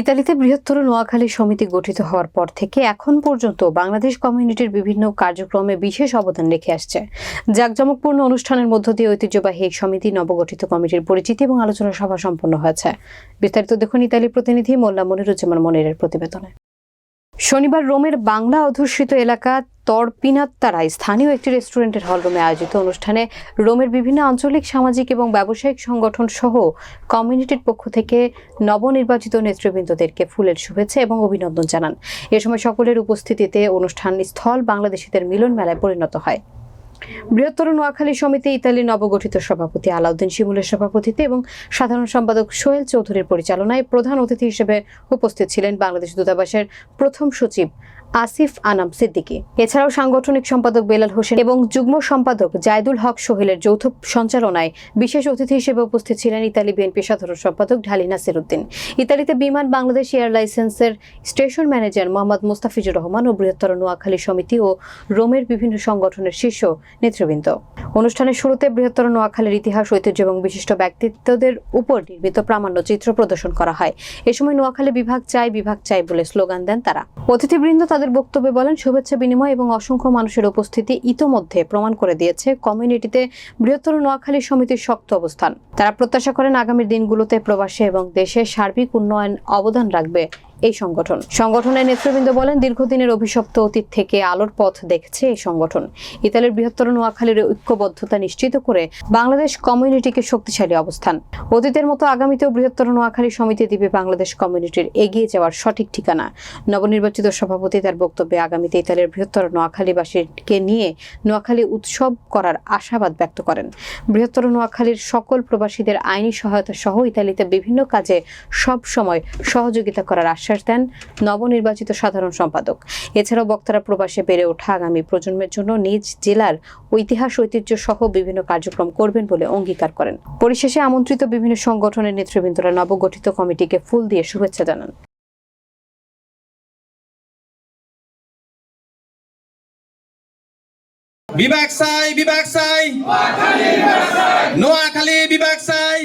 ইতালিতে বৃহত্তর নোয়াখালী সমিতি গঠিত হওয়ার পর থেকে এখন পর্যন্ত বাংলাদেশ কমিউনিটির বিভিন্ন কার্যক্রমে বিশেষ অবদান রেখে আসছে। জাঁকজমকপূর্ণ অনুষ্ঠানের মধ্য দিয়ে ঐতিহ্যবাহী এই সমিতি নবগঠিত কমিটির পরিচিতি এবং আলোচনা সভা সম্পন্ন হয়েছে। বিস্তারিত দেখুন ইতালি প্রতিনিধি মোল্লা মনিরুজ্জামান মনিরের প্রতিবেদনে। শনিবার রোমের বাংলা অধ্যুষিত এলাকা তরপিনাত্তারায় স্থানীয় একটি রেস্টুরেন্টের হলরুমে আয়োজিত অনুষ্ঠানে রোমের বিভিন্ন আঞ্চলিক, সামাজিক এবং ব্যবসায়িক সংগঠন সহ কমিউনিটির পক্ষ থেকে নবনির্বাচিত নেতৃবৃন্দদেরকে ফুলের শুভেচ্ছা এবং অভিনন্দন জানান। এ সময় সকলের উপস্থিতিতে অনুষ্ঠান স্থল বাংলাদেশিদের মিলন মেলায় পরিণত হয়। বৃহত্তর নোয়াখালী সমিতি, ইতালির নবগঠিত সভাপতি আলাউদ্দিন শিমুলের সভাপতিতে এবং সাধারণ সম্পাদক সোহেল চৌধুরীর পরিচালনায় প্রধান অতিথি হিসেবে উপস্থিত ছিলেন বাংলাদেশ দূতাবাসের প্রথম সচিব আসিফ আনাম সিদ্দিকী। এছাড়াও সাংগঠনিক সম্পাদক বেলাল হোসেন এবং যুগ্ম সম্পাদক জায়দুল হক সোহেলের যৌথ সঞ্চালনায় বিশেষ অতিথি হিসেবে উপস্থিত ছিলেন ইতালি বিএনপি সাধারণ সম্পাদক ঢালি নাসির উদ্দিন ইতালিতে বিমান বাংলাদেশ এয়ার লাইসেন্সের স্টেশন ম্যানেজার মোহাম্মদ মুস্তাফিজুর রহমান ও বৃহত্তর নোয়াখালী সমিতি ও রোমের বিভিন্ন সংগঠনের শীর্ষ নেতৃবৃন্দ। অনুষ্ঠানের শুরুতে বৃহত্তর নোয়াখালীর ইতিহাস, ঐতিহ্য এবং বিশিষ্ট ব্যক্তিত্বদের উপর নির্মিত প্রামাণ্য চিত্র প্রদর্শন করা হয়। এ সময় নোয়াখালী বিভাগ চাই বিভাগ চাই বলে স্লোগান দেন তারা। অতিথিবৃন্দ তাদের বক্তব্যে বলেন, শুভেচ্ছা বিনিময় এবং অসংখ্য মানুষের উপস্থিতি ইতোমধ্যে প্রমাণ করে দিয়েছে কমিউনিটিতে বৃহত্তর নোয়াখালী সমিতির শক্ত অবস্থান। তারা প্রত্যাশা করেন আগামী দিনগুলোতে প্রবাসে এবং দেশের সার্বিক উন্নয়ন অবদান রাখবে। এই সংগঠন। সংগঠনের নেতৃবৃন্দ বলেন, দীর্ঘদিনের অভিশপ্ত অতীত থেকে আলোর পথ দেখছে এই সংগঠন। ইতালির বৃহত্তর নোয়াখালীর ঐক্যবদ্ধতা নিশ্চিত করে বাংলাদেশ কমিউনিটিকে শক্তিশালী অবস্থান। অতীতের মতো আগামীতেও বৃহত্তর নোয়াখালী সমিতি দিবে বাংলাদেশ কমিউনিটির এগিয়ে যাওয়ার সঠিক ঠিকানা। নবনির্বাচিত সভাপতি তার বক্তব্যে আগামীতে ইতালির বৃহত্তর নোয়াখালীবাসীকে নিয়ে নোয়াখালী উৎসব করার আশাবাদ ব্যক্ত করেন। বৃহত্তর নোয়াখালীর সকল প্রবাসীদের আইনি সহায়তা সহ ইতালিতে বিভিন্ন কাজে সব সময় সহযোগিতা করার আশ্বাস দেন নবনির্বাচিত সাধারণ সম্পাদক। এছাড়াও বক্তারা প্রবাসে বেড়ে ওঠা আগামী প্রজন্মের জন্য নিজ জেলার ঐতিহাস ঐতিহ্য সহ বিভিন্ন কার্যক্রম করবেন বলে অঙ্গীকার করেন। পরিশেষে আমন্ত্রিত বিভিন্ন সংগঠনের নেতৃবৃন্দরা নবগঠিত কমিটিকে ফুল দিয়ে শুভেচ্ছা জানান। বিভাগ চাই বিভাগ চাই নোয়াখালী বিভাগ চাই